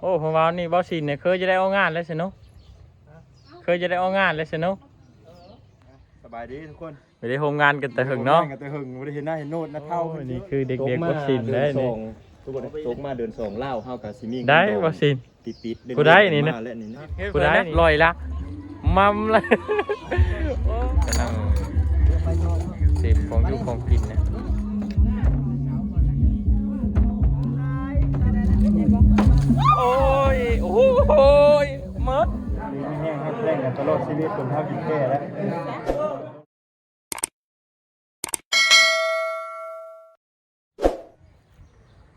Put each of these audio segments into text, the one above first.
โอ้ผมว่านี่บอสินเนี่ยเคยจะได้เอางานแล้วสิเนาะเคยจะได้เอางานแล้วสิเนาะสบายดีทุกคนไปได้โฮมงานกันแต่หึงเนาะกันแต่หึงไม่ได้เห็นหน้าเห็นโนดนะเท่าโอ้ขึ้ยนนี่เยอะคือเด็กๆบอสินได้นี่ทุกคนตกมาเดินสองเล่าเฮากับซิมิ่งได้บอสินติดติดๆเดิกูได้นี่นะมาแล้วนี่นะกูได้ลอยละมัมเลยกำลังเสพของอยู่ของกินนะ โอ้ย โอ้ยมดนี่ไม่แห้งครับแรงกันตลอดชีวิตคนเท่ากินแก่แล้ว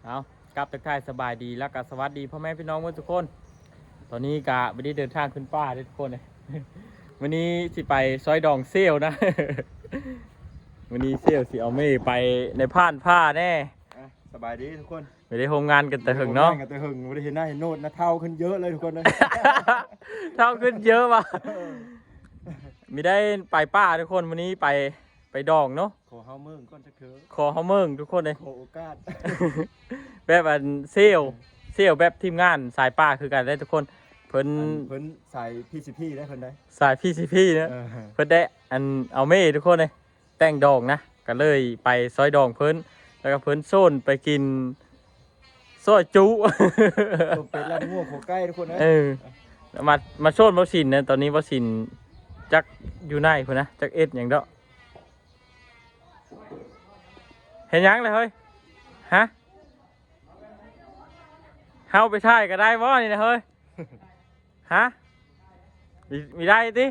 เอากลับทักทายสบายดีแล้วก็สวัสดีพ่อแม่พี่น้องทุกคน ตอนนี้กะไม่ได้เดินทางขึ้นป่าเด้อทุกคนเลยวันนี้สิไปซอยดองเซลนะ วันนี้เซลสิเอาเม่ไปในผ่านผ้าแน่อะสบายดีทุกคน ไม่ได้โฮมงานกันแต่หึงเนาะกันแต่หึงไม่ได้เห็นหน้าเห็นโนดนะเท่าขึ้นเยอะเลยทุกคนเลยเท่าขึ้นเยอะว่ะมีได้ไปป้าทุกคนวันนี้ไปไปดองเนาะ ขอเฮาเมืองก่อนสักเถอะขอเขาเมืองทุกคนเลย ขอโอกาส แบบอันเซลเซลแบบทีมงานสายป้าคือกันได้ทุกคน เพิ่นเพิ่นใส่พี่สิพี่ได้คนได้สายพี่ซีพี่เนะเออเพิ่นได้อันเอาเม่ทุกคนเลยแต่งดองนะก็เลยไปซอยดองเพิ่นแล้วก็เพิ่นโซนไปกิน ซอยจุต้มเป็ดลาดง่วงโคใกล้ทุกคนนะเออแล้วมามาโซนวัสินนะตอนนี้วัสินจักอยู่ในพุ่นนะจักเอ็ดอย่างเด้อเห็นหยังเลยเฮ้ยฮะเฮาไปถ่ายก็ได้บ่นี่นะเฮ้ยฮะมีมีได้ติ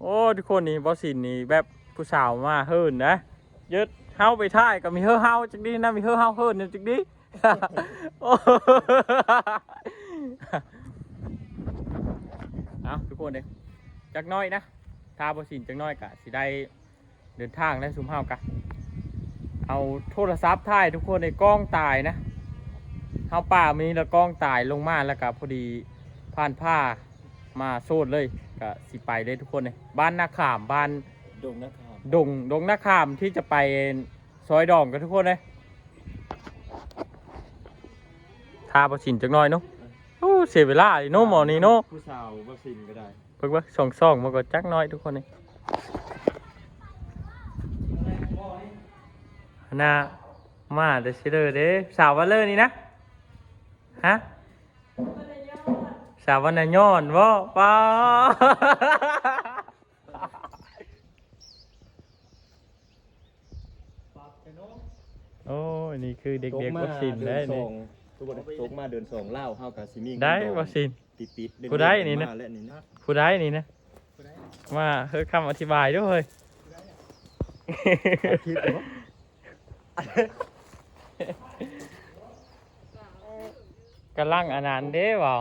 โอ้ทุกคนนี่บอสินนี่แบบผู้สาวมาเฮิรนนะยึดเฮาไปถ่ายก็มีเฮอเฮาจักดีนะมีเฮอเฮาเฮิรนจักดีโอ้ เอาทุกคนเลยจักหน้อยนะถ้าบสินจักหน้อยกะสิได้เดินทางและซุมเฮากะเอาโทรศัพท์ถ่ายทุกคนในกล้องตายนะเฮาป่ามีแล้วกล้องตายลงมาแล้วก็พอดีผ่านผ้ามาโซดเลยก็สิไปเลยทุกคนเลยบ้านนาขามบ้านดงนะครับดงดงนาขามที่จะไปซอยดองกันทุกคนเลยาบสินจักหน้อยเนาะโอ้เสียเวลาดิโนหมอนี่เนาะผู้สาววัคซีนก็ได้เพิ่งว่าสองสองมาก็จักหน้อยทุกคนเลยหน้ามาเดซิเลอร์เด้สาววันเลอร์นี่นะฮะสาววันน่ะย้อนว่าป้าโอ้ยนี่คือเด็กๆวัคซีนได้นี่ทุ กคนตกมาเดินสองเล่าเฮากับซิมิ่งได้วัคซีน ติดติดๆเนกูได้นี่นะ มาแล้วนี่นะผู้ได้นี่นะมาเฮ้ยคำอธิบายด้วยเฮ้ยคิดเหรอกำลังอันนั้นเด้บ่า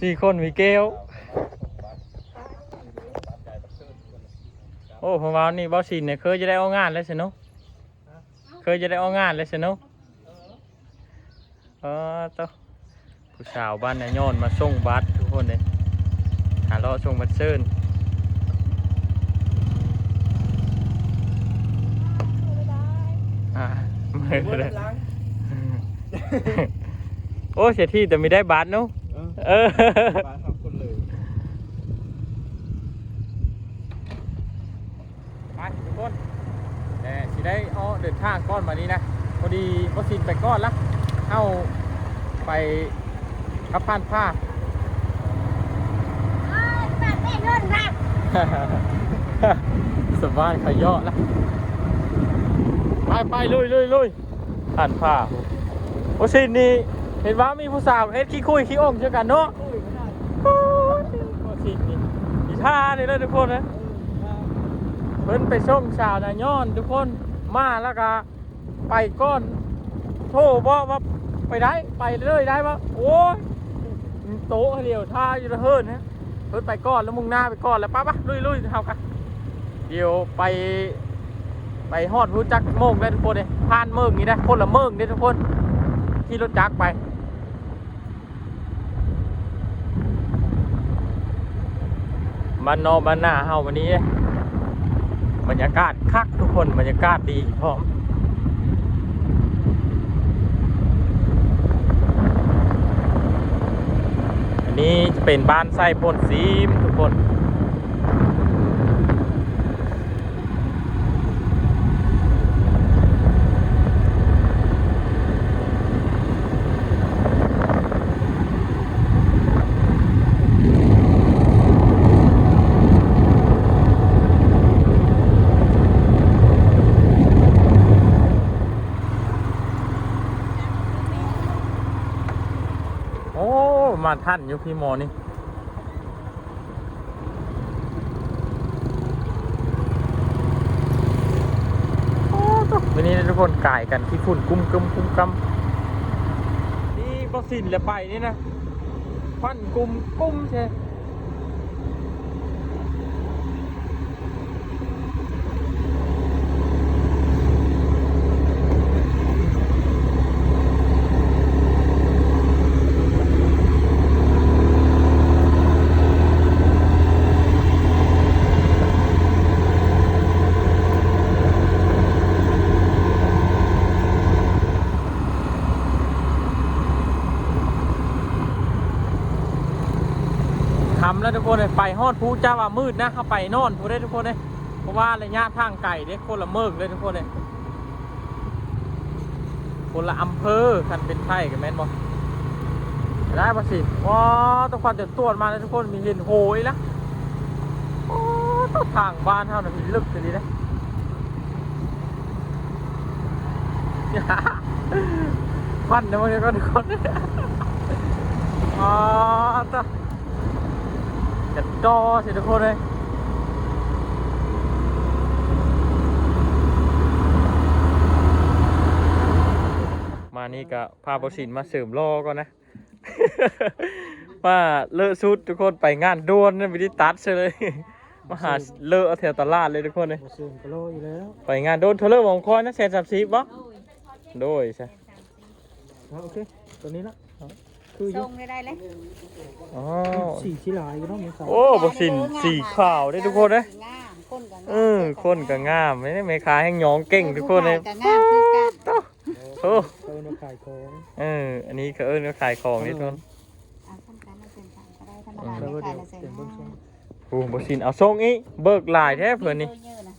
สี่คนมีเกล โอ้ผมว่านี่บอสินเนี่ยเคยจะได้เอางานแล้วสิเนาะเคยจะได้เอางานแล้วสิเนาะเออตัวผู้สาวบ้านนายโยนมาส่งบัตรทุกคนเลยหาเลาะส่งบัตรเซิร์นอ่าไม่ได้โอ้เสียที่แต่ไม่ได้บัตรเนาะเออ เออ บ้านทำคนเลย ไปทุกคนแต่สิได้เอาเดิน ทางก้อนมานี้นะพอดีวัคซีนไปก้อนละเอาไปขับผ่านผ้าสบายขยอละไปไปลุยลุยลุยผ่านผ้าวัคซีนนี่เห็นว่ามีผู้สาวเฮ็ดขี้คุยขี้อ่งเช่อกันเนาะโอ้ยวัคซีนนี่อีท่านี่เลยทุกคนนะเพิ่นไปส่งสาวนาย้อนทุกคน มาแล้วก็ไปก้อนโทรบอกว่าไปได้ไปเลยได้ปะโอ้ยโต๊ะเดียวท่าอยู่ละเฮิรนนะเพิ่นไปก้อนแล้วมุ่งหน้าไปก้อนแล้วป้าปะลุยลุยเท่ากันเดี๋ยวไป ไปฮอดรู้จักโมงได้ทุกคนเลยผ่านเมืองนี่นะคนละเมืองนี่ทุกคนขี่รถจักรไปบ้านนอกบ้านหน้าเฮาวันนี้ บรรยากาศคักทุกคนบรรยากาศดีพร้อมอันนี้จะเป็นบ้านไส้พ่นซีมทุกคน อ้มาท่านอยู่พี่โมนี่โอ้ตวันนี้ทุกคนก่ายกันที่ฝุ่นกุ้มกุ้มกุ้มกำนี่บอสินแล้วไปนี่นะควันกุ้มกุ้มใช่ ทุกคนเลยไปฮอดผู้จ้าว่ามืดนะเข้าไปนอนผู้ได้ทุกคนเลยเพราะว่าระยะทางไก่เด้คนละเมิกเลยทุกคนเลยคนละอำเภอคันเป็นไทยกับแม่นบอได้ปะสิว้าต้องความจะตรวจมาเลยทุกคนมีเห็นโหยละโอ้ต้องทางบ้านเท่านั้นลึกจะดีนะฟันนะมันก็ทุกคนอ๋อต้อง จัดจอสิทุกคนเลยมานี่ก็พาบสินมาเสริมรอก่อนนะว่าเลอะชุดทุกคนไปงานด่วนนะวิธีตัดเฉยเลย มาหาเลอะเอาแถวตลาดเลยทุกคนเลยบ่ซื้อกะโลอยู่แล้วไปงานโดนเทเลอร์มองคอยนะแสนสามสิบบ่โดยใช่เอาโอเคตัวนี้ละเอาคืออ ส่ยู่งได้ได้เลยอ๋อสี่ชิลายอยู่เนาะมีสาวโอ้บสินสีขาวได้ทุกคนเลยงามคนกับงามเออคนก็งามไม่ได้เมคาแห้งหยองเก่งทุกคนเลยกับงามคือกันโอ้เติมมาขายของเอออันนี้ก็เอิ้นว่าขายของนี่ทุกคนเอาคนกันมาเป็นกันก็ได้ธรรมดาแล้วไม่ก็ขาเดี๋ยยวละเซนเดี๋ยวเบิ่งส่งโอ้บสินเอาส่งอีเบิกหลายแท้เพื่อนนี่เยอะนะ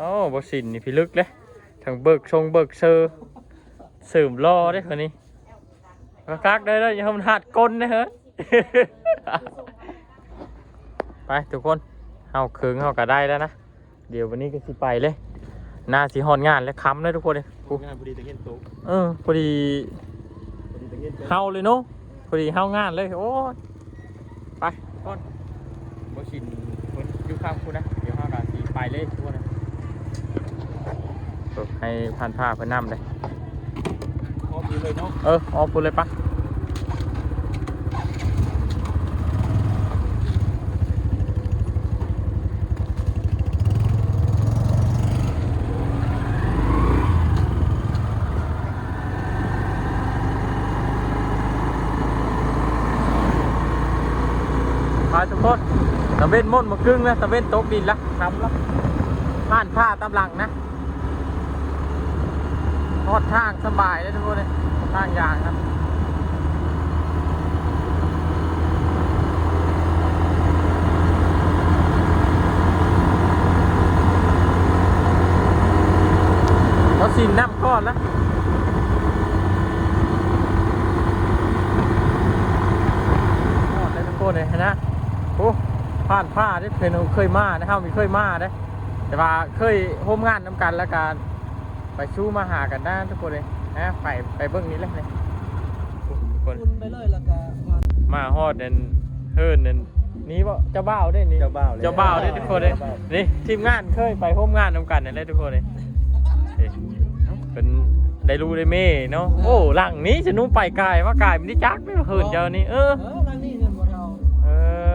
อ๋อบสินนี่พิลึกเลยทั้งเบิกชงเบิกเซอร์เสริมล่อได้เพื่อนนี่ กักได้แล้วอย่าทำหัดก้นนะเฮ้ยไปทุกคนเอาเคืองเอาก็ได้แล้วนะ เดี๋ยววันนี้ก็สิไปเลยหน้าสิฮอนงานและค้ำเลยทุกคนเลยกูงานพอดีตะเงียนโต๊ะเออพอดีพอดีตะเงียนโต๊ะเฮาเลยเนาะพอดีเฮางานเลยโอ้ยไปก่อนบ่ชินคนอยู่ข้างคุณนะเดี๋ยวเฮาก็สิไปเลยทุกคนนะเออให้พันผ้าเพิ่นนำเลยพร้อมอยู่ เลยเนาะเออออกพูดเลยปะไปทุกคนตะเวนม่นมากึ่งแล้วตะเวนตกดินละทำละผ่านผ้าตำหลังนะ ทอดทางสบายเลยทุกคนเลยทางยางครับเขาสินน้ำก้อนแล้วก้อนเลยทุกคนเลยนะโอ้ผ่านผ้าที่เพนเคยมานะครับมีเคยมาได้แต่ว่าเคยโฮมงานน้ำกันแล้วกัน ไปชู้มาหากันได้ทุกคนเลยนะไปไปเบื้องนี้เลยเลยโอ้ทุกคนคุณไปเลยแล้วก็มามาฮอดนั่นเฮิร์นนั่นนี่ว่าเจ้าบ่าวได้นี่เจ้าบ่าวเลยเจ้าบ่าวได้ทุกคนเลยนี่ทีมงานเคยไปโฮมงานน้ำกันนั่นเลยทุกคนเลยนี่เป็นได้รู้ได้เม่เนาะโอ้หลังนี้ฉันนุ่งไปกายว่ากายมันได้จักไม่เหินเจ้านี่เออเออทางนี้เงินบ่เราเอ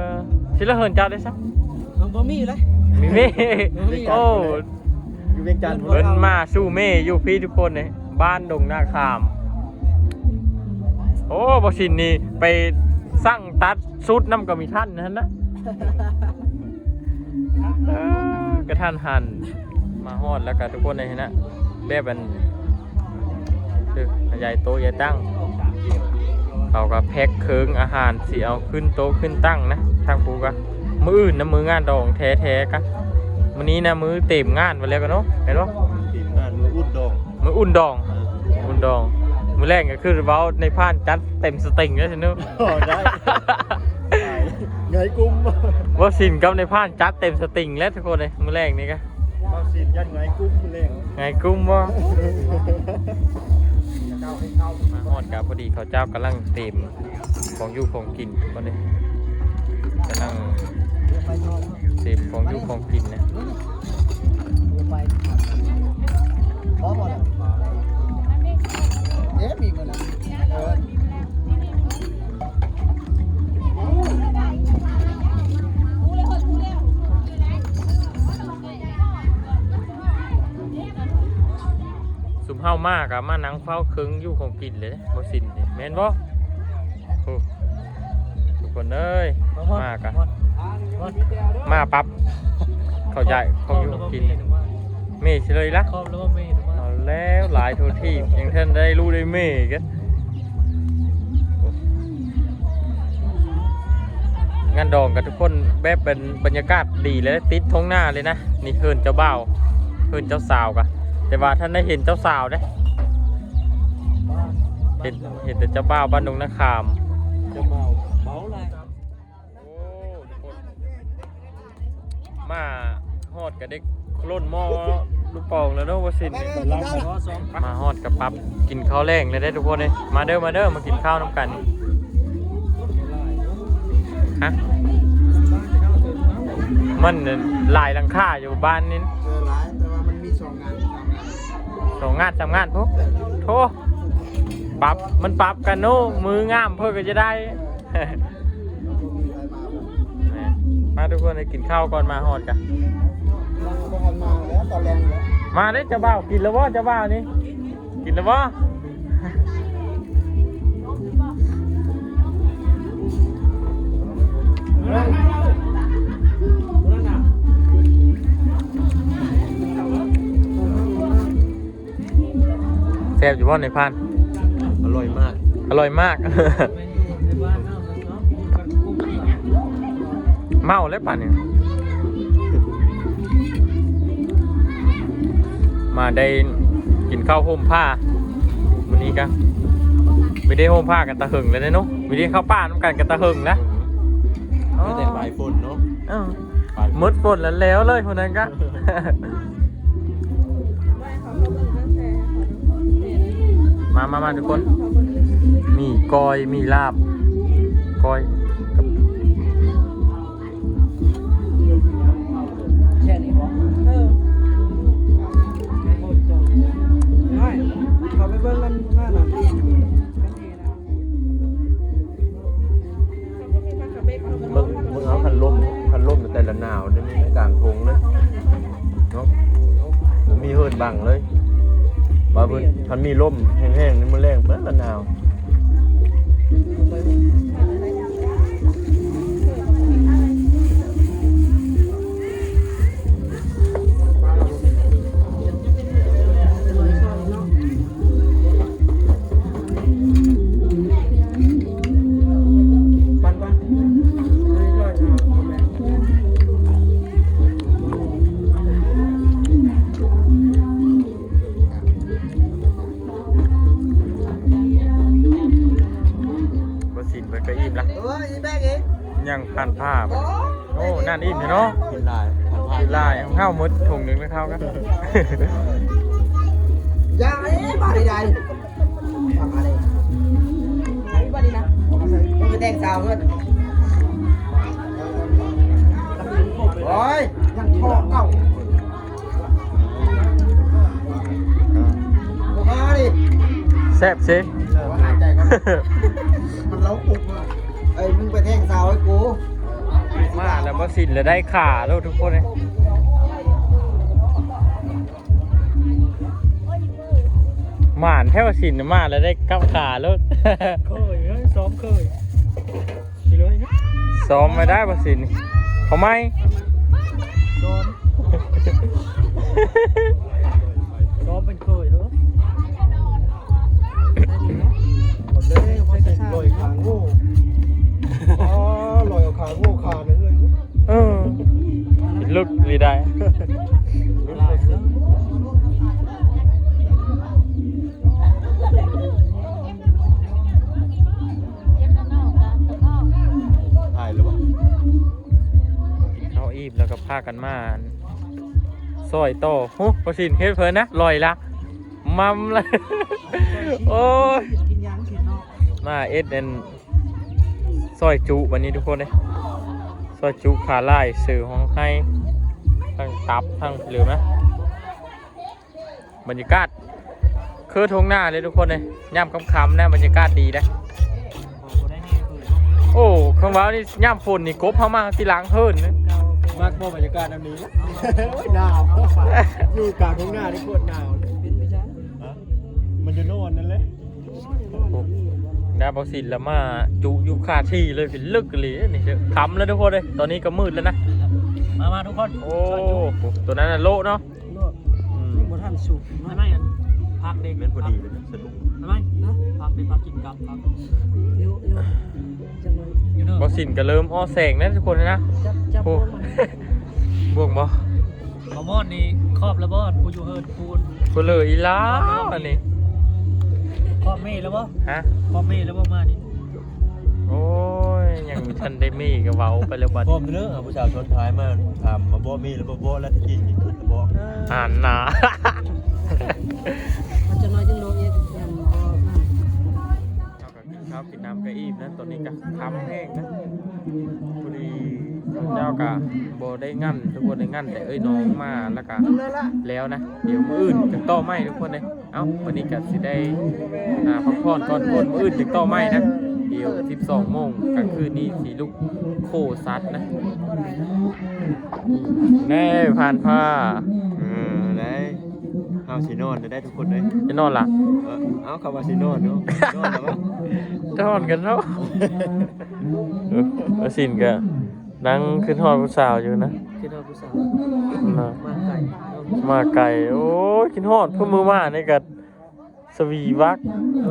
อชิละเหินเจ้าได้ซักเอาบ่มีเลยมีเม่โอ้ อยู่เวียงจันทร์เพิ่นมาสู้เม่อยู่พี่ทุกคนเลยบ้านดงนาคาม โอ้บสินนี่ไปสร้างตัดสุดน้ำก็มีท่านนั่นนะเออกระท่านหันมาฮอดแล้วก็ทุกคนเลยนะแบบมันคือใหญ่โตะใหญ่ตั้งเขาก็แพ็คเคิงอาหารสิเอาขึ้นโต๊ะขึ้นตั้งนะทางปูก็มืออื่นนะมืองานดองแท้ๆกัน มื้อนี้นะมือเต็มงานไปแล้วกันเนาะเห็นปะทีมงานมืออุดดองมืออุ่นดองอุ่นดองมือแรกก็คือเว้าในพานจัดเต็มสติงแล้วสิเนาะอ๋อได้ไงกุ้มว่าสินกับในพานจัดเต็มสติงแล้วทุกคนเลยมือแรกนี่ก็บ้าสินยันไงกุ้มเล่งไงกุ้มว่ามาฮอดกับพอดีเขาเจ้ากำลังเต็มของอยู่ของกินก็เลยกำลัง เต็มของอยู่ของกินนะเอ๊ะมีมันอะเออสุมเฮามากอะมานังเฝ้าคิงอยู่ของกินเลยบ่สินนี่แม่นบ่โอ้ทุก คนเอ้ยมากอะมาปั๊บเขาใหญ่ของอยู่ของกินเมย์เฉลยละครอบแล้วก็ไม่ถูกเอาแล้วหลายโทษทียังท่านได้รู้ได้เมย์กันงานดองกับทุกคนแบบเป็นบรรยากาศดีเลยนะติดท้องหน้าเลยนะนี่เฮินเจ้าบ่าวเฮินเจ้าสาวกะแต่ว่าท่านได้เห็นเจ้าสาวเด้เห็นเห็นแต่เจ้าบ่าวบ้านดงนาคาม อดกับเด็กโล่นหม้อลูกปองแล้วเนาะว่าสินมาฮอดกับปั๊บกินข้าวแรงเลยได้ทุกคนเลยมาเด้อมาเด้อมากินข้าวน้ำกันฮะมันน่ะหลายหลังคาอยู่บ้านนี่เออหลายแต่ว่ามันมีสองงานสามงานพวกโทปรับมันปรับกันโน่มืองามเพื่อก็จะได้มาทุกคนเลยกินข้าวก่อนมาฮอดกัน ตอนแรงแล้วมาได้อเจ้าบ่าวกินแล้ววะเจ้าบ่าวนี่กินแล้ววะแซ่บอยู่บ่ในพันอร่อยมาก อร่อยมาก เมาเลยป่ะเนี่ย มาได้กินข้าวโฮมผ้าวันนี้กันไม่ได้โฮมผ้ากันตะหึงเลยนะเนาะไม่ได้เข้าวป้าน้ำกันกันตะหึงนะไม่แต่ปลายฝนเนาะเอ้าปลายฝนมดฝนแล้วแล้วเลยคนนั้นก็มามามาทุกคน มีกอย มีลาบ กอย แต่ละหนาวได้มีกลางทงเลยเนาะผมมีเฮิร์ดบังเลยบาเพิ่นคันมีล่มแห้งๆนี่มันแรงเบิ้ลละหนาว ข้าวมดถุงหนึ่งไม่เข้ากันอย่าไอ้บ้าใดๆฟังอะไรไหนบ้าดีนะมันไปแต่งสาวเงินโอ้ยยังทองเก่ามาดิแซ่บซิหายใจกันมันเล้าปุกเลยเอ้ยมึงไปแทงสาวให้กูมาแล้วบสินแล้วได้ขาแล้วทุกคนเลย หมานแค่ว่าสินน่ะมาแล้วได้กับขาแล้วเคยเฮ้ยซ้อมเคยกี่ร้อยนะซ้อมไม่ได้บสินเขาไม่ซ้อมซ้อมเป็นเคยเหรอหมดเลยไปกระชากลอยขาโง่อ๋อลอยเอาขาโง่ขานั้นเลยเออลึกลีได้ีบแล้วก็พากันมาซอยโตโอ้ประสินเฮ็ดเพิ่นนะลอยละมัมเลยโอ้ยมาเอ็ดเอ็นซอยจุวันนี้ทุกคนเลยซอยจุขาไล่สื่อของให้ทั้งตับทั้งหลือไหมบรรยากาศคือทงหน้าเลยทุกคนเลยย่ำคำๆนะบรรยากาศดีนะบอกบ่ได้นี่คือโอ้ข้างว้านี่ย่ำฝนนี่กบเข้ามาที่หล้างเฮิรนนะเก่าเก่า มากบ่บรรยากาศแบบนี้ โอ้ยหนาว อยู่กลางทุ่งนาที่โคตรหนาวเลยเป็นไปจ้าฮะมันจะโน่นนั่นเลยดาบอสินแล้วมาจุอยู่คาที่เลยเป็นลึกเลยนี่เชียวคำแล้วทุกคนเลยตอนนี้ก็มืดแล้วนะ มามาทุกคนโอ้ตัวนั้นน่ะโละเนาะโลดนี่บ่ทันสุกไม่นะไม่อันพักเด็กเป็นพอดีเลยนะสนุกไม่ไม่นะพักเด็กพักกินกับครับเดี๋ยวเดี๋ยว บอสินก็เริ่มอ้อแสงนะทุกคนนะจับจับโอ้พวกมันบวกบ่ขมอนนี่ครอบระเบิดกูอยู่เฮิร์นปูนกูเลยอีล้าวอันนี้ครอบเมย์แล้วบ่ฮะครอบเมย์แล้วบ่มานี่โอ้ยยังทันได้มีก็เว้าไปแล้วบัดพร้อมเนื้อะผู้ชายชนท้ายมาถามมาบ่มีแล้วบ่บ่แล้วที่กินอีกแล้วบ่อ่านหนา ก็อิ่มนะตอนนี้ก็ทำแห้งนะพอดีเจ้าก็บ่ได้งั้นทุกคนได้งั้นแต่เอ้ยน้องมาแล้วก็เลยละแล้วนะ เดี๋ยวมืออื่นจะต่อไม่ทุกคนเลยเอ้าวันนี้ก็สิได้พักผ่อนก่อนคนมืออื่นจะต่อไม่นะเดี๋ยว12โมงกลางคืนนี้สีลูกโคซัดนะ แน่ผ่านผ้า เอาสินอนได้ทุกคนเลยจะนอนละเออเอาคำว่าสินอนเนาะนอนแล้วมั้งจะนอนกันเนาะเออเอาสินก็นั่งขึ้นหอดผู้สาวอยู่นะที่เราผู้สาวนะมาไก่เรามาไก่โอ้ยกินหอดเพื่อมือมาในกัสวีวัก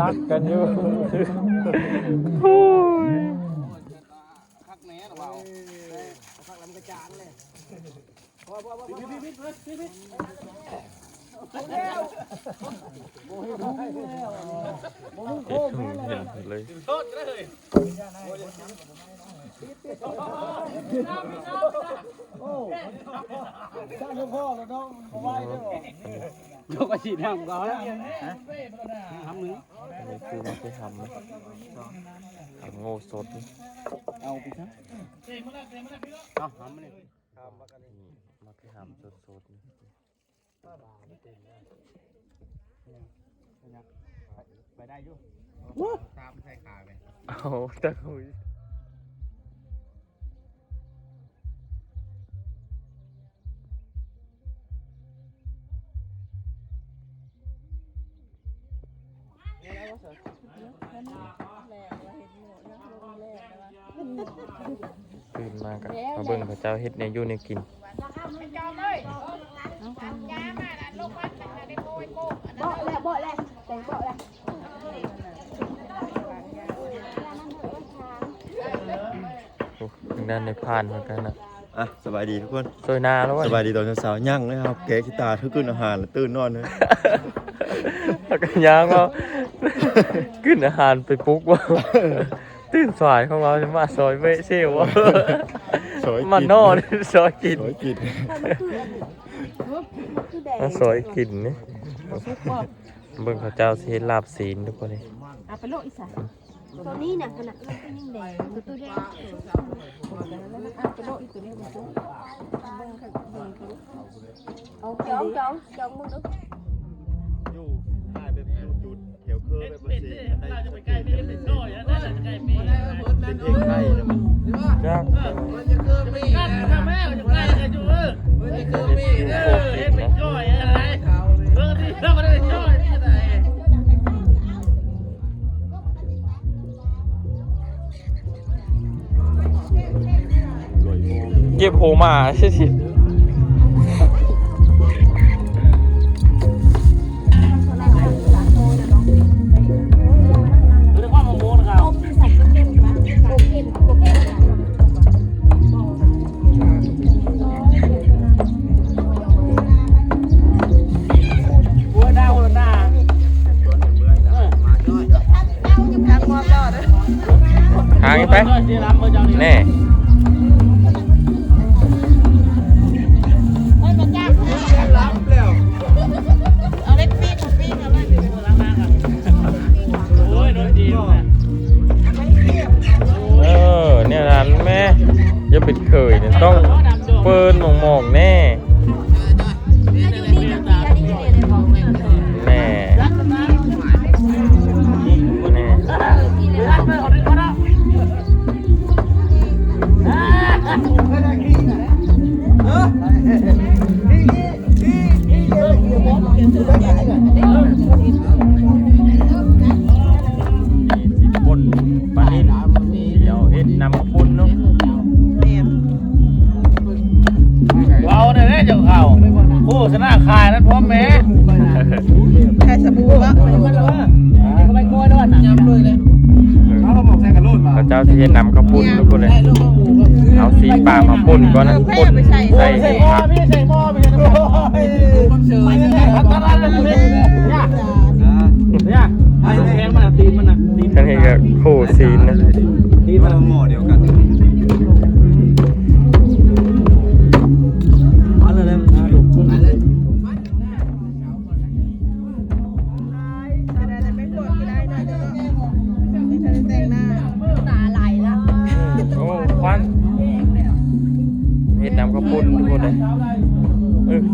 รักกันอยู่โอ้ยพักแหน่หรือเปล่าพักลำกระจานเลยพอพอพอพี่ พี่พี่พี่พี่เจ็ดถุงเห็นเลยยกกระชีทำก่อนทำมืออันนี้คือมาที่ทำนะทำโง่สดนี่เอาไปซะเอาทำมาเลยมาที่ทำสด สดๆนี่ไปได้อยู่ตามใครขาเลยเอาตะคุยตื่นมากันมาเบิ่งพระเจ้าเฮ็ดในอยู่ในกินางด้านในพานเหมือนกันนะอะสบายดีทุกคน สวยนาแล้ววะสบายดีตอนเช้าๆยั่งเลยครับแกะกีตาร์ทุกขึ้นอาหารแล้วตื่นนอนเลยแล้วก็ย่างว่าขึ้นอาหารไปปลุ๊กว่าตื่นสายของเราจะมาซอยเวเชี่ยวว่าซอยกินมันนอนซอยกินสวยกิน Cứ để มาซอยกินนี่เบิ่งเขาเจ้าสิเฮ็ดลาบศีลทุกคนเลย À, phải lội xả. ตัวนี้น่ะขนาดมันเป็นยังแดงตัวแดงเอาจองจองจองมึงดูอยู่ใต้เป็นจุดเขียวเคอเป็นเป็น่ราจะไปใกล้เป็นน้อยน่าจะใกล้เป็นเป็นใกล้นะมันจ้า เก็บโพระเจ้าที่เฮ็ดนำข้าวปุ้นทุกคนเลย เอาสีปลามาปุ่นก่อนนะปุ่นใส่ใส่ใส่หม้อผักพี่ใส่หม้อพี่ใส่หม้อพักตลาดเลยนี่เนี่ยเนี่ยไอ้แทงมันตีนมันนะตีนฉันเห็นกับคู่ซีนนะ ตีนมันหม้อเดียวกัน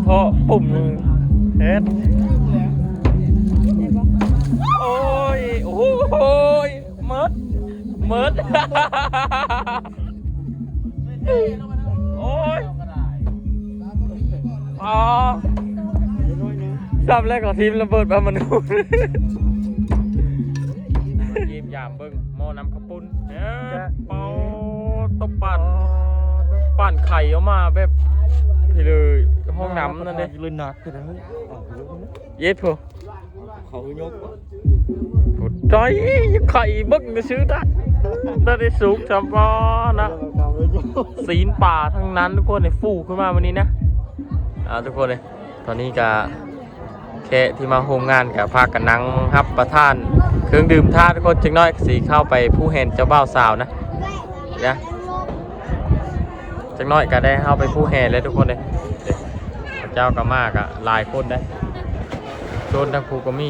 เออท่อปุ่มเฮ็ดโอ้ย โอ้ยเมิดเมิดโอ้ยอ๋อสับแรกของทีมระเบิดปามานูนยิ้มยามเบิ้งหม้อน้ำข้าวปุ้นเอ๊ะเป่าตบปั่นปั่นไข่ออกมาแบบพี่เลย ห้องน้ำนั่นเลยลยหนักเลยเย็ดพอเขายกผุดใจไข่บิ้งจะซื้อได้ได้ได้สุกจับว่นะศีลป่าทั้งนั้นทุกคนเนี่ยฟูขึ้นมาวันนี้นะอ่าทุกคนเลยตอนนี้ก็แค่ที่มาโฮมงานกับพากันนั่งรับประทาน เครื่องดื่มท่าทุกคนจังน้อยสีเข้าไปผู้เห็นเจ้าบ่าวสาวนะนะจังน้อยก็ได้เข้าไปผู้แห่เลยทุกคนเลย จ้าก็มากอะหลายคนได้โซนทั้งภูก็มี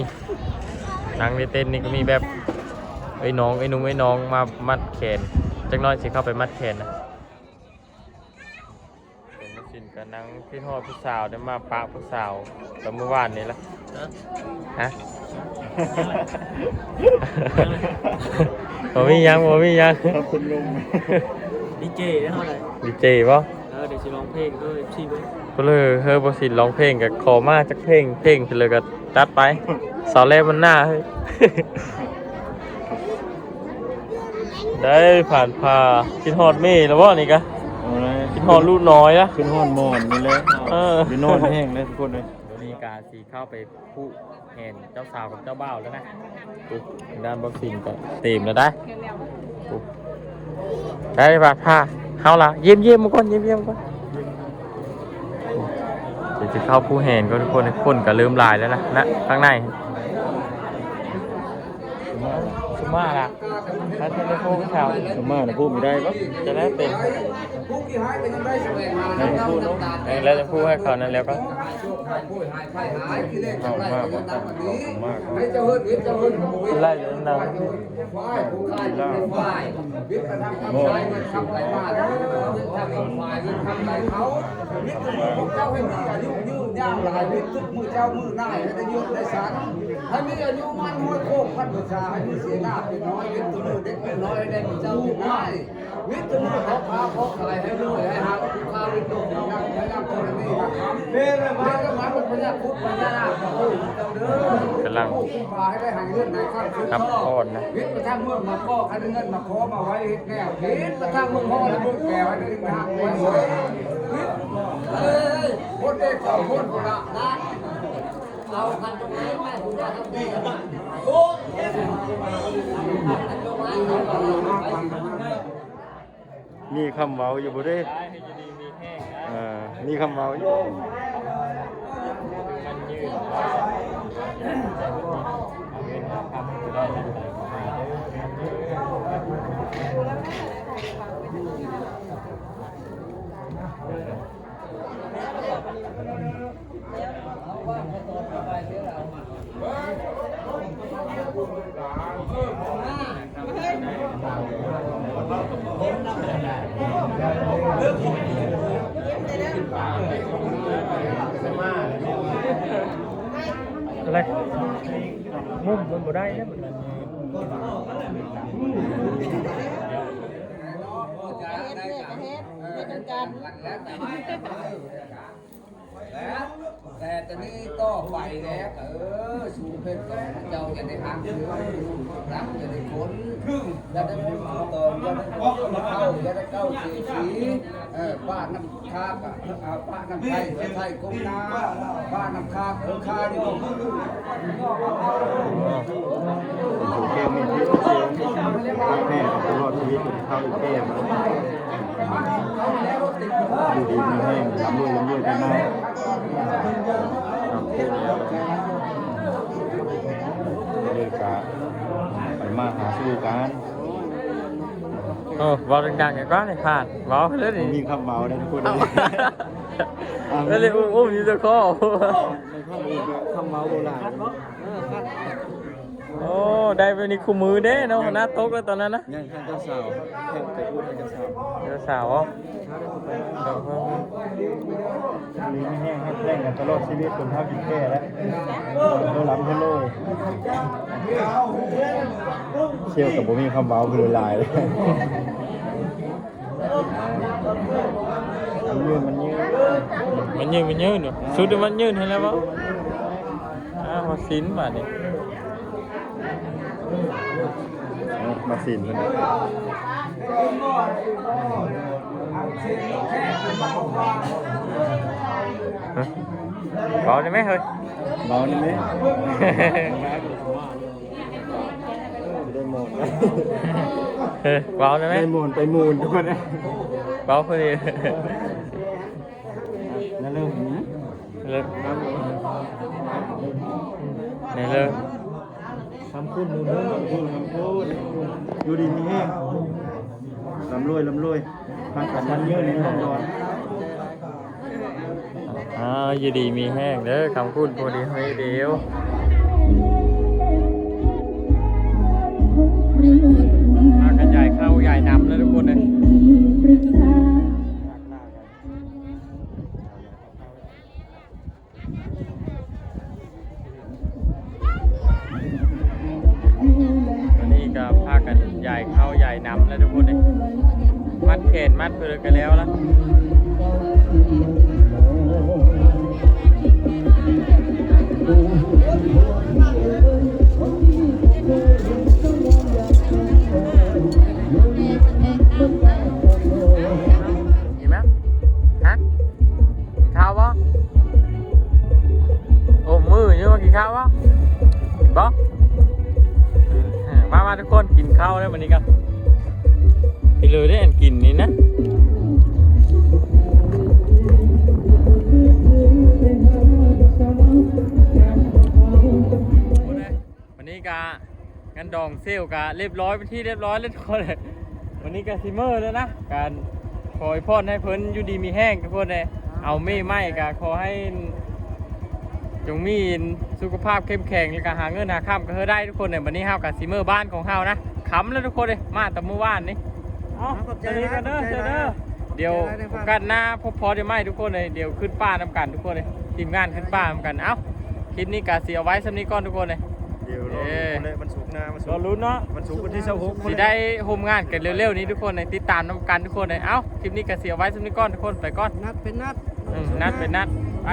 นั่งในเต็นท์นี่ก็มีแบบไอ้น้องไอ้หนุ่งไอ้น้องมามัดแขนจังน้อยสิเข้าไปมัดแขนนะผมมาสินกับนังพี่ทอดผู้สาวได้มาปะผู้สาวแต่เมื่อวานนี้ละฮะผมมียังผมมียังคุณลุงดีเจได้เท่าไหร่ดีเจป่ะเออเดี๋ยวจะร้องเพลงด้วยพี่ด้วย ก็เลยเฮ้ยบสินร้องเพลงกับขอมาจากเพลง เพลงไปเลยก็ตัดไปสาวแรกมันหน้าเฮ้ยได้ผ่านพาคิดฮอดเม่แล้วว่านี่กะเอาเลยคิดฮอดลูกน้อยอะขึ้นห้อนมอนนี่เลยเออไปนอนแห้งเลยทุกคนเลยวันนี้การสีเข้าไปผู้เห็นเจ้าสาวกับเจ้าบ่าวแล้วนะปุ๊บทางด้านบ็อกซิ่งก็เต็มแล้วได้ปุ๊บได้บาดผ้าเข้าละเยี่ยมเยี่ยมมาก่อนเยี่ยมเยี่ยมก่อนเดี๋ยว จะเข้าผู้เห็นก็ทุกคนคนก็เริ่มลายแล้วนะนะข้างใน มาละถ้าเทเลโฟนเขาสมานะพูดไม่ได้ปะจะได้เป็นผู้กี่หายเป็นยังไงแสวงหาให้พูดเออแล้วจะพูดให้เขานั้นแล้วก็ผู้หายไปหายที่เล่นจังไรก็ตามแบบนี้มากให้เจ้าเฮิร์ดวิทย์เจ้าเฮิร์ดผู้วิทย์ไล่เลยนะฝ่ายผู้ขายเป็นฝ่ายวิทย์กระทำกับชายมันทำไรบ้านวิทย์ทำกับฝ่ายวิทย์ทำไรเขาวิทย์จะมีของเจ้าให้มีอายุยืนยาวหลายวิทย์ทุกมือเจ้ามือหน้าให้ได้ยืนได้สา รให้มีอายุมันห้วยโคกพันประชาให้มีเสียหน้าเป็นน้อยวิทย์ตัวมือเด็กเป็นน้อยได้มีเจ้าเป็นน้อยวิทย์ตัวมือเขาพาพกอะไรให้ด้วยให้หาผู้ข้าวิทย์ตกนั่งนั่งคนนี้นะครับเมื่อมาก็มาเป็นพญาพุทธพญานาคเจ้าเด้อกำลังมาให้ได้หางเงินไหนข้างคุกครับอ่อนนะวิทย์ประทังเมืองมาก็ใครได้เงินมาขอมาไว้เฮ็ดแนววิทย์ประทังเมืองพ่อและเมืองแก่ไว้ในทางไว้ไว้วิทย์เอ้ยคนเด็กสองคนคนละนะ นี่คคำเมาอยู่บ่ได้เออมีคำเมาอยู่ อะไรมุมมันบ่ได้เนี่ยเฮ็ดเฮ็ดกัน นี่ยแต่ตอนนี้ก็ไปแล้วเออสูงเพชรก็เจ้าจะได้หางเสือรักจะได้ขนจะได้พ้นตอมจะได้เข้าจะได้เข้าสีสีเออป้านน้ำคากอะอ่าป้านน้ำไทยไทยก้มนาป้านน้ำคากเออคานี่ก็มือโอเคมีเชียงแม่ตลอดชีวิตเข้าอยู่เทพอยู่ ดีมีแห้งลำรวยลำรวยกันมาเลิกกะไปมาหาสู้กันโอ้เว้าดังๆอย่างก้อนเลยผ่านเว้าเลยดิมีคำเมาได้ทุกคนแล้วเลยอุ้มอยู่ตะข้อในข้อมูลคำเมาโบราณ โอ้ได้ไปนี่คู่มือเด้เนาะหน้าโต๊ะแล้วตอนนั้นนะยังข้างเจ้าสาวแข่งไปพูดให้เจ้าสาวเจ้าสาวเหรอมีไม่แห้งให้แข่งกันตลอดชีวิตคนเท่ากินแก่แล้วโดนล้ำเทโลเชี่ยวกับผมมีคำเมาคือลายเลยมันยืนมันยืนมันยืนมันยืนอยู่สุดเดี๋ยวมันยืนให้แล้วบ่อ้าวมาสินมาดิ มาสินมันฮะเบาได้ไหมเฮ้ยเมานี่ไหมได้หมดเออเบาได้ไหมได้หมดไปมูลทุกคนนะเบาพอดีนั่นเริ่มเลิกนี่เลิก คำพูดมูลเริ่มพูดคำพูดอยู่ดีมีแห้งลำรวยลำรวยพันกันมันเยอะในห้องนอนอ่าอยู่ดีมีแห้งเด้อคำพูดพอดีเฮ้ยเดียวมากันใหญ่เข้าใหญ่นำแล้วทุกคนเลย แล้วทุกคนเลยมัดเขนมัดเพื่อกันแล้วละกินไหมฮะกินข้าวปะโอ้มือเยอะมากินข้าวปะกินปะมามาทุกคนกินข้าวแล้ววันนี้กัน ไปเลยได้อันกินนี่นะวันนี้กะงันดองเซลกะเรียบร้อยเป็นที่เรียบร้อยแล้วทุกคนเลยวันนี้กะซิเมอร์แล้วนะการขอให้พ่อให้เพิ่นอยู่ดีมีแห้งทุกคนเลยเอาไม่ไหมกะขอให้จงมีสุขภาพเข้มแข็งแล้วก็หาเงินหาข้ามก็เฮได้ทุกคนเนี่ยวันนี้เฮากับซีเมอร์บ้านของเฮานะขำแล้วทุกคนเลยมาแต่เมื่อวานนี้ เอ๋อเจอกันเด้อเจอเด้อเดี๋ยวโอกาสหน้าพบพอได้ไหมทุกคนเลยเดี๋ยวขึ้นป้านำกันทุกคนเลยทีมงานขึ้นป้านำกันเอ้าคลิปนี้กาเสียไว้สำนี้ก่อนทุกคนเลย เดี๋ยวรอเลยมันสุกนะมันสุรอกลุ้นเนาะมันสุกวันที่เช้าหกสิได้โฮมงานกันเร็วๆนี้ทุกคนเลยติดตามนำกันทุกคนเลยเอ้าคลิปนี้กาเสียไว้สำนี้ก่อนทุกคนไปก่อนนัดเป็นนัด อืมนัดเป็นนัดไป